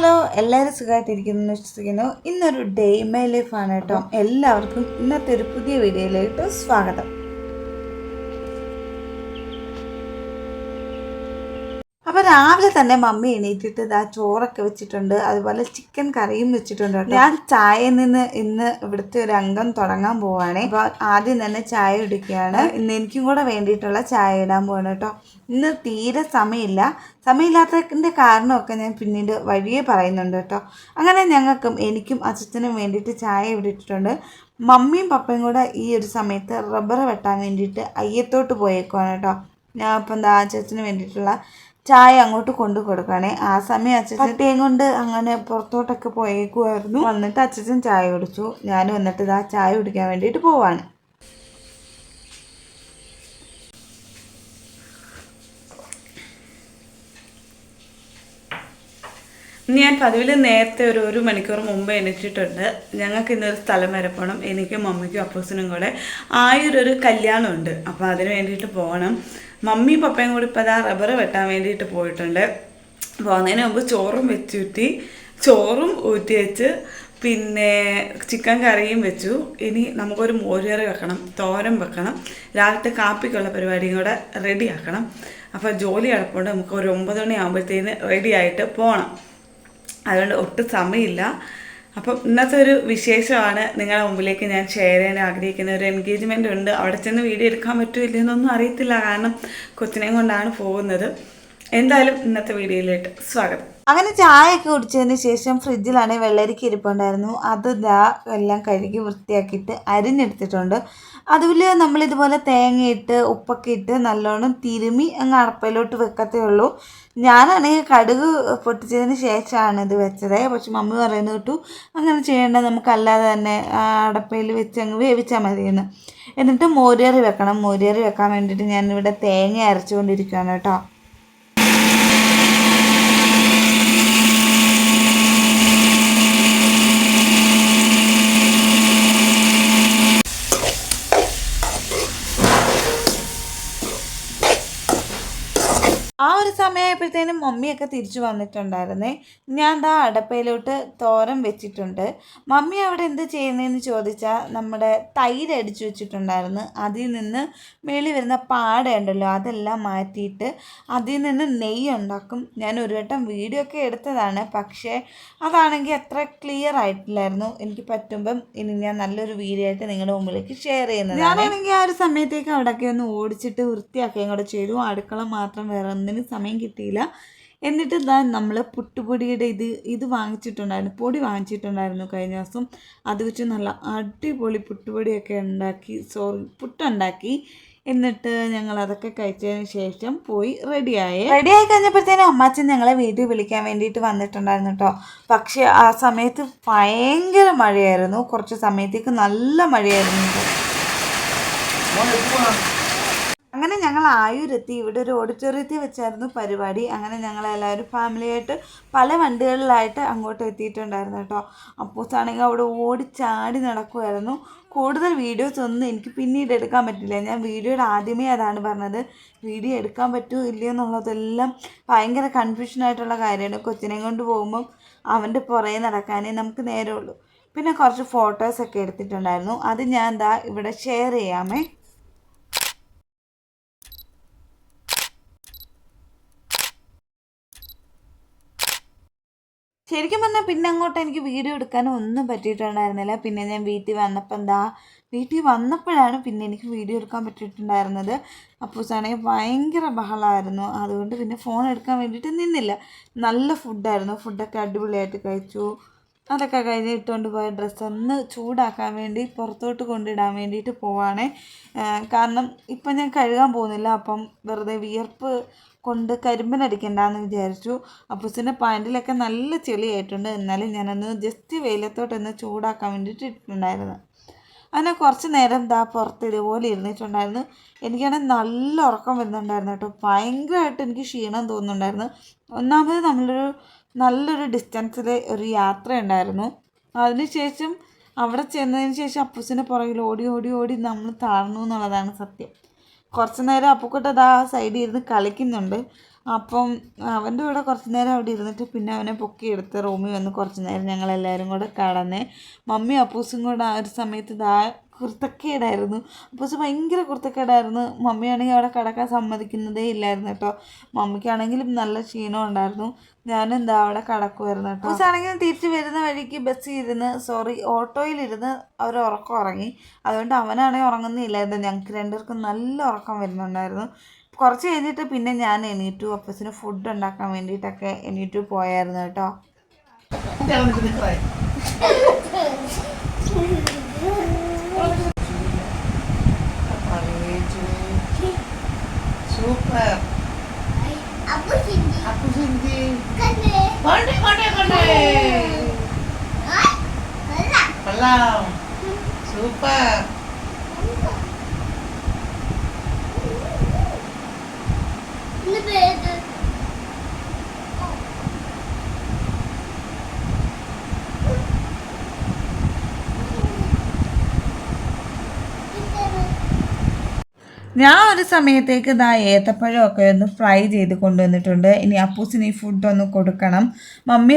Hello എല്ലാവരും സുഖമായിട്ടിരിക്കുന്നു വിശ്വസിക്കുന്നു. ഇന്നൊരു ഡേ മൈ ലൈഫ് ആണ് കേട്ടോ. എല്ലാവർക്കും ഇന്നത്തെ ഒരു പുതിയ വീഡിയോയിലേക്ക് സ്വാഗതം. അപ്പോൾ രാവിലെ തന്നെ മമ്മി എണീറ്റിട്ട് ഇതാ ചോറൊക്കെ വെച്ചിട്ടുണ്ട്. അതുപോലെ ചിക്കൻ കറിയും വെച്ചിട്ടുണ്ട്. ഞാൻ ചായയിൽ നിന്ന് ഇന്ന് ഇവിടുത്തെ ഒരു അംഗം തുടങ്ങാൻ പോവാണ്. അപ്പോൾ ആദ്യം തന്നെ ചായ കുടിക്കുകയാണ്. ഇന്ന് എനിക്കും കൂടെ വേണ്ടിയിട്ടുള്ള ചായ ഇടാൻ പോവാണ് കേട്ടോ. ഇന്ന് തീരെ സമയമില്ല. സമയമില്ലാത്തതിന്റെ കാരണമൊക്കെ ഞാൻ പിന്നീട് വഴിയേ പറയുന്നുണ്ട് കേട്ടോ. അങ്ങനെ ഞങ്ങൾക്കും എനിക്കും അച്ഛനും വേണ്ടിയിട്ട് ചായ ഇവിടെ മമ്മിയും പപ്പയും കൂടെ ഈ ഒരു സമയത്ത് റബ്ബർ വെട്ടാൻ വേണ്ടിയിട്ട് അയ്യത്തോട്ട് പോയേക്കുവാണ് കേട്ടോ. ഞാൻ ഇപ്പം എന്താ അച്ഛന് വേണ്ടിയിട്ടുള്ള ചായ അങ്ങോട്ട് കൊണ്ടു കൊടുക്കണേ ആ സമയം അച്ഛൻ പട്ടിയും കൊണ്ട് അങ്ങനെ പുറത്തോട്ടൊക്കെ പോയേക്കുമായിരുന്നു വന്നിട്ട് അച്ഛൻ ചായ കുടിച്ചു. ഞാൻ വന്നിട്ട് ഇതാ ചായ കുടിക്കാൻ വേണ്ടിയിട്ട് പോവാണ്. ഞാൻ പതിവിൽ നേരത്തെ ഒരു ഒരു മണിക്കൂർ മുമ്പ് എണീറ്റിട്ടുണ്ട്. ഞങ്ങൾക്ക് ഇന്നൊരു സ്ഥലം വരെ പോകണം എനിക്കും മമ്മിക്കും അപ്പൂസിനും കൂടെ ആയൊരു കല്യാണമുണ്ട്. അപ്പോൾ അതിന് വേണ്ടിയിട്ട് പോകണം. മമ്മി പപ്പയും കൂടി ഇപ്പോൾ അതാ റബ്ബർ വെട്ടാൻ വേണ്ടിയിട്ട് പോയിട്ടുണ്ട്. പോകുന്നതിന് മുമ്പ് ചോറും വെച്ചൂറ്റി ചോറും ഊറ്റി വെച്ച് പിന്നെ ചിക്കൻ കറിയും വെച്ചു. ഇനി നമുക്കൊരു മോരുകറി വെക്കണം തോരൻ വെക്കണം രാവിലത്തെ കാപ്പിക്കുള്ള പരിപാടിയും കൂടെ റെഡിയാക്കണം അപ്പോൾ ജോലി കിടപ്പുണ്ട് നമുക്ക് ഒരു ഒമ്പത് മണി ആകുമ്പോഴത്തേന് റെഡി ആയിട്ട് പോകണം അതുകൊണ്ട് ഒട്ടും സമയമില്ല. അപ്പം ഇന്നത്തെ ഒരു വിശേഷമാണ്. നിങ്ങളുടെ മുമ്പിലേക്ക് ഞാൻ ഷെയർ ചെയ്യാൻ ആഗ്രഹിക്കുന്ന ഒരു എൻഗേജ്മെന്റ് ഉണ്ട്. അവിടെ ചെന്ന് വീഡിയോ എടുക്കാൻ പറ്റുമില്ല എന്നൊന്നും അറിയത്തില്ല. കാരണം കൊച്ചിനെയും കൊണ്ടാണ് പോകുന്നത്. എന്തായാലും ഇന്നത്തെ വീഡിയോയിലേക്ക് സ്വാഗതം. അങ്ങനെ ചായയൊക്കെ കുടിച്ചതിന് ശേഷം ഫ്രിഡ്ജിലാണെങ്കിൽ വെള്ളരിക്ക ഇരിപ്പുണ്ടായിരുന്നു. അത് ദാ എല്ലാം കഴുകി വൃത്തിയാക്കിയിട്ട് അരിഞ്ഞെടുത്തിട്ടുണ്ട്. അതിൽ നമ്മളിതുപോലെ തേങ്ങയിട്ട് ഉപ്പൊക്കെ ഇട്ട് നല്ലോണം തിരുമി അങ്ങ് അടപ്പയിലോട്ട് വെക്കത്തേ ഉള്ളൂ. ഞാനാണെങ്കിൽ കടുക് പൊട്ടിച്ചതിന് ശേഷമാണ് ഇത് വെച്ചത്. പക്ഷെ മമ്മി പറയുന്നത് കേട്ടു അങ്ങനെ ചെയ്യേണ്ട നമുക്കല്ലാതെ തന്നെ അടപ്പയിൽ വെച്ച് അങ്ങ് വേവിച്ചാൽ മതിയെന്ന്. എന്നിട്ട് മോരുകറി വെക്കണം. മോരുകറി വെക്കാൻ വേണ്ടിയിട്ട് ഞാനിവിടെ തേങ്ങ അരച്ചുകൊണ്ടിരിക്കുകയാണ് കേട്ടോ. ആ ഒരു സമയമായപ്പോഴത്തേനും മമ്മിയൊക്കെ തിരിച്ചു വന്നിട്ടുണ്ടായിരുന്നേ. ഞാൻ ദാ അടപ്പയിലോട്ട് തോരൻ വെച്ചിട്ടുണ്ട്. മമ്മി അവിടെ എന്ത് ചെയ്യുന്നതെന്ന് ചോദിച്ചാൽ നമ്മുടെ തൈര് അടിച്ചു വെച്ചിട്ടുണ്ടായിരുന്നു. അതിൽ നിന്ന് മേളി വരുന്ന പാടയുണ്ടല്ലോ അതെല്ലാം മാറ്റിയിട്ട് അതിൽ നിന്ന് നെയ്യ് ഉണ്ടാക്കും. ഞാൻ ഒരു വട്ടം വീഡിയോ ഒക്കെ എടുത്തതാണ്. പക്ഷേ അതാണെങ്കിൽ അത്ര ക്ലിയർ ആയിട്ടില്ലായിരുന്നു. എനിക്ക് പറ്റുമ്പം ഇനി ഞാൻ നല്ലൊരു വീഡിയോ ആയിട്ട് നിങ്ങളുടെ മുമ്പിലേക്ക് ഷെയർ ചെയ്യുന്നത് ഞാനാണെങ്കിൽ ആ ഒരു സമയത്തേക്ക് അവിടെയൊക്കെ ഒന്ന് ഓടിച്ചിട്ട് വൃത്തിയാക്കുകയും കൂടെ ചെയ്തു. അടുക്കള മാത്രം വേറെ ഒന്നിനും സമയം കിട്ടിയില്ല. എന്നിട്ട് ഇതാ നമ്മൾ പുട്ടുപൊടിയുടെ ഇത് ഇത് വാങ്ങിച്ചിട്ടുണ്ടായിരുന്നു പൊടി വാങ്ങിച്ചിട്ടുണ്ടായിരുന്നു കഴിഞ്ഞ ദിവസം. അത് വെച്ച് നല്ല അടിപൊളി പുട്ടുപൊടിയൊക്കെ ഉണ്ടാക്കി സോറി പുട്ടുണ്ടാക്കി. എന്നിട്ട് ഞങ്ങൾ അതൊക്കെ കഴിച്ചതിന് ശേഷം പോയി റെഡിയായി. റെഡിയായി കഴിഞ്ഞപ്പോഴത്തേനും അമ്മാച്ചൻ ഞങ്ങളെ വീട്ടിൽ വിളിക്കാൻ വേണ്ടിയിട്ട് വന്നിട്ടുണ്ടായിരുന്നു കേട്ടോ പക്ഷേ ആ സമയത്ത് ഭയങ്കര മഴയായിരുന്നു. കുറച്ച് സമയത്തേക്ക് നല്ല മഴയായിരുന്നു. അങ്ങനെ ഞങ്ങൾ ആയൂരെത്തി. ഇവിടെ ഒരു ഓഡിറ്റോറിയത്തിൽ വെച്ചായിരുന്നു പരിപാടി. അങ്ങനെ ഞങ്ങൾ എല്ലാവരും ഫാമിലിയായിട്ട് പല വണ്ടികളിലായിട്ട് അങ്ങോട്ട് എത്തിയിട്ടുണ്ടായിരുന്നു കേട്ടോ. അപ്പൂസാണെങ്കിൽ അവിടെ ഓടി ചാടി നടക്കുമായിരുന്നു കൂടുതൽ വീഡിയോസ് ഒന്നും എനിക്ക് പിന്നീട് എടുക്കാൻ പറ്റില്ല. ഞാൻ വീഡിയോയുടെ ആദ്യമേ അതാണ് പറഞ്ഞത്. വീഡിയോ എടുക്കാൻ പറ്റുമോ ഇല്ലയോ എന്നുള്ളതെല്ലാം ഭയങ്കര കൺഫ്യൂഷനായിട്ടുള്ള കാര്യമാണ്. കൊച്ചിനെ കൊണ്ട് പോകുമ്പം അവന്റെ പുറകെ നടക്കാനേ നമുക്ക് നേരമുള്ളൂ. പിന്നെ കുറച്ച് ഫോട്ടോസൊക്കെ എടുത്തിട്ടുണ്ടായിരുന്നു. അത് ഞാൻ എന്താ ഇവിടെ ഷെയർ ചെയ്യാമേ. ശരിക്കും പറഞ്ഞാൽ പിന്നെ അങ്ങോട്ട് എനിക്ക് വീഡിയോ എടുക്കാനും ഒന്നും പറ്റിയിട്ടുണ്ടായിരുന്നില്ല. പിന്നെ ഞാൻ വീട്ടിൽ വന്നപ്പോൾ എന്താ വീട്ടിൽ വന്നപ്പോഴാണ് പിന്നെ എനിക്ക് വീഡിയോ എടുക്കാൻ പറ്റിയിട്ടുണ്ടായിരുന്നത്. അപ്പൂസാണെങ്കിൽ ഭയങ്കര ബഹളമായിരുന്നു അതുകൊണ്ട് പിന്നെ ഫോൺ എടുക്കാൻ വേണ്ടിയിട്ട് നിന്നില്ല. നല്ല ഫുഡായിരുന്നു ഫുഡൊക്കെ അടിപൊളിയായിട്ട് കഴിച്ചു. അതൊക്കെ കഴിഞ്ഞ് ഇട്ടുകൊണ്ട് പോയ ഡ്രസ്സ് ഒന്ന് ചൂടാക്കാൻ വേണ്ടി പുറത്തോട്ട് കൊണ്ടിടാൻ വേണ്ടിയിട്ട് പോവാണേ. കാരണം ഇപ്പം ഞാൻ കഴുകാൻ പോകുന്നില്ല. അപ്പം വെറുതെ വിയർപ്പ് കൊണ്ട് കരിമ്പനടിക്കണ്ടെന്ന് വിചാരിച്ചു. അപ്പൂസിന്റെ പാന്റിലൊക്കെ നല്ല ചെളിയായിട്ടുണ്ട്. എന്നാലും ഞാനൊന്ന് ജസ്റ്റ് വെയിലത്തോട്ടൊന്ന് ചൂടാക്കാൻ വേണ്ടിയിട്ട് ഇട്ടിട്ടുണ്ടായിരുന്നു. അങ്ങനെ കുറച്ച് നേരം ദാ പുറത്ത് ഇതുപോലെ ഇരുന്നിട്ടുണ്ടായിരുന്നു. എനിക്കാണെങ്കിൽ നല്ല ഉറക്കം വരുന്നുണ്ടായിരുന്നു കേട്ടോ. ഭയങ്കരമായിട്ട് എനിക്ക് ക്ഷീണം തോന്നുന്നുണ്ടായിരുന്നു. ഒന്നാമത് നമ്മളൊരു നല്ലൊരു ഡിസ്റ്റൻസിൽ ഒരു യാത്ര ഉണ്ടായിരുന്നു അതിനുശേഷം അവിടെ ചെന്നതിന് ശേഷം അപ്പൂസിന്റെ പുറകിൽ ഓടി ഓടി ഓടി നമ്മൾ താഴ്ന്നു എന്നുള്ളതാണ് സത്യം. കുറച്ച് നേരം അപ്പുക്കുട്ടത് ആ സൈഡിൽ ഇരുന്ന് കളിക്കുന്നുണ്ട്. അപ്പം അവന്റെ കൂടെ കുറച്ച് നേരം അവിടെ ഇരുന്നിട്ട് പിന്നെ അവനെ പൊക്കി പൊക്കിയെടുത്ത് റൂമിൽ വന്ന് കുറച്ച് നേരം ഞങ്ങളെല്ലാവരും കൂടെ കടന്ന് മമ്മി അപ്പൂസും കൂടെ ആ ഒരു സമയത്ത് ഇതാ കുർത്തക്കേടായിരുന്നു. അപ്പൂസ് ഭയങ്കര കുർത്തക്കേടായിരുന്നു. മമ്മിയാണെങ്കിൽ അവിടെ കിടക്കാൻ സമ്മതിക്കുന്നതേ ഇല്ലായിരുന്നു കേട്ടോ. മമ്മിക്കാണെങ്കിലും നല്ല ക്ഷീണം ഉണ്ടായിരുന്നു. ഞാനും എന്താ അവിടെ കിടക്കുമായിരുന്നു കേട്ടോ. ആണെങ്കിൽ തിരിച്ച് വരുന്ന വഴിക്ക് ബസ്സിൽ ഇരുന്ന് സോറി ഓട്ടോയിലിരുന്ന് അവർ ഉറക്കം ഉറങ്ങി. അതുകൊണ്ട് അവനാണെങ്കിൽ ഉറങ്ങുന്നില്ലായിരുന്നു ഞങ്ങൾക്ക് രണ്ടുപേർക്കും നല്ല ഉറക്കം വരുന്നുണ്ടായിരുന്നു. കുറച്ച് കഴിഞ്ഞിട്ട് പിന്നെ ഞാൻ എണീറ്റു. അപ്പസിന് ഫുഡ് ഉണ്ടാക്കാൻ വേണ്ടിയിട്ടൊക്കെ എണീറ്റു പോയായിരുന്നു കേട്ടോ. Super Apa sini? aku sini Kene. konde konde konde Ah, belah. ഞാൻ ഒരു സമയത്തേക്ക് ഇതാ ഏത്തപ്പഴമൊക്കെ ഒന്ന് ഫ്രൈ ചെയ്ത് കൊണ്ടുവന്നിട്ടുണ്ട്. ഇനി അപ്പൂസിന് ഈ ഫുഡ് ഒന്ന് കൊടുക്കണം. മമ്മി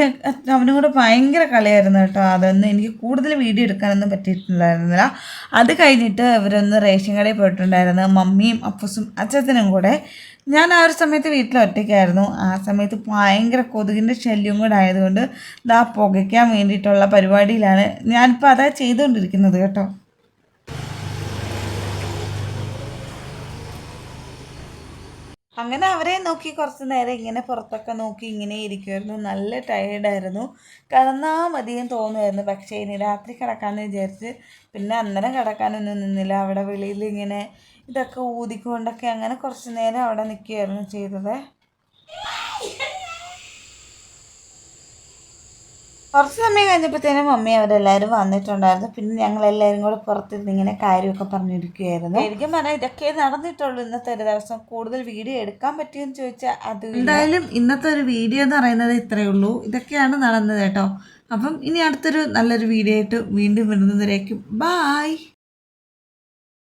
അവനും കൂടെ ഭയങ്കര കളിയായിരുന്നു കേട്ടോ. അതൊന്നും എനിക്ക് കൂടുതൽ വീഡിയോ എടുക്കാനൊന്നും പറ്റിയിട്ടുണ്ടായിരുന്നില്ല. അത് കഴിഞ്ഞിട്ട് ഇവരൊന്ന് റേഷൻ കടയിൽ പോയിട്ടുണ്ടായിരുന്നു. മമ്മിയും അപ്പൂസും അച്ഛനും കൂടെ. ഞാൻ ആ ഒരു സമയത്ത് വീട്ടിൽ ഒറ്റയ്ക്കായിരുന്നു. ആ സമയത്ത് ഭയങ്കര കൊതുകിന്റെ ശല്യം കൂടെ ആയതുകൊണ്ട് ഇതാ പുകയ്ക്കാൻ വേണ്ടിയിട്ടുള്ള പരിപാടിയിലാണ് ഞാനിപ്പോൾ അതാ ചെയ്തുകൊണ്ടിരിക്കുന്നത് കേട്ടോ. അങ്ങനെ അവരെ നോക്കി കുറച്ച് നേരം ഇങ്ങനെ പുറത്തൊക്കെ നോക്കി ഇങ്ങനെ ഇരിക്കുമായിരുന്നു നല്ല ടയേർഡായിരുന്നു കിടന്നാൽ മതിയും തോന്നുമായിരുന്നു പക്ഷേ ഇനി രാത്രി കിടക്കാമെന്ന് വിചാരിച്ച് പിന്നെ അന്നേരം കിടക്കാനൊന്നും നിന്നില്ല. അവിടെ വെളിയിൽ ഇങ്ങനെ ഇതൊക്കെ ഊതിക്കൊണ്ടൊക്കെ അങ്ങനെ കുറച്ച് നേരം അവിടെ നിൽക്കുകയായിരുന്നു ചെയ്തത്. കുറച്ച് സമയം കഴിഞ്ഞപ്പോഴത്തേനും മമ്മി അവരെല്ലാവരും വന്നിട്ടുണ്ടായിരുന്നു. പിന്നെ ഞങ്ങൾ എല്ലാവരും കൂടെ പുറത്തിരുന്ന് ഇങ്ങനെ കാര്യമൊക്കെ പറഞ്ഞിരിക്കുകയായിരുന്നു. ശരിക്കും പറഞ്ഞാൽ ഇതൊക്കെ നടന്നിട്ടുള്ളൂ. ഇന്നത്തെ ഒരു ദിവസം കൂടുതൽ വീഡിയോ എടുക്കാൻ പറ്റുമെന്ന് ചോദിച്ചാൽ അത് എന്തായാലും ഇന്നത്തെ ഒരു വീഡിയോ എന്ന് പറയുന്നത് ഇത്രയേ ഉള്ളൂ. ഇതൊക്കെയാണ് നടന്നത് കേട്ടോ. അപ്പം ഇനി അടുത്തൊരു നല്ലൊരു വീഡിയോ ആയിട്ട് വീണ്ടും വരുന്നതിലേക്കും. ബായ്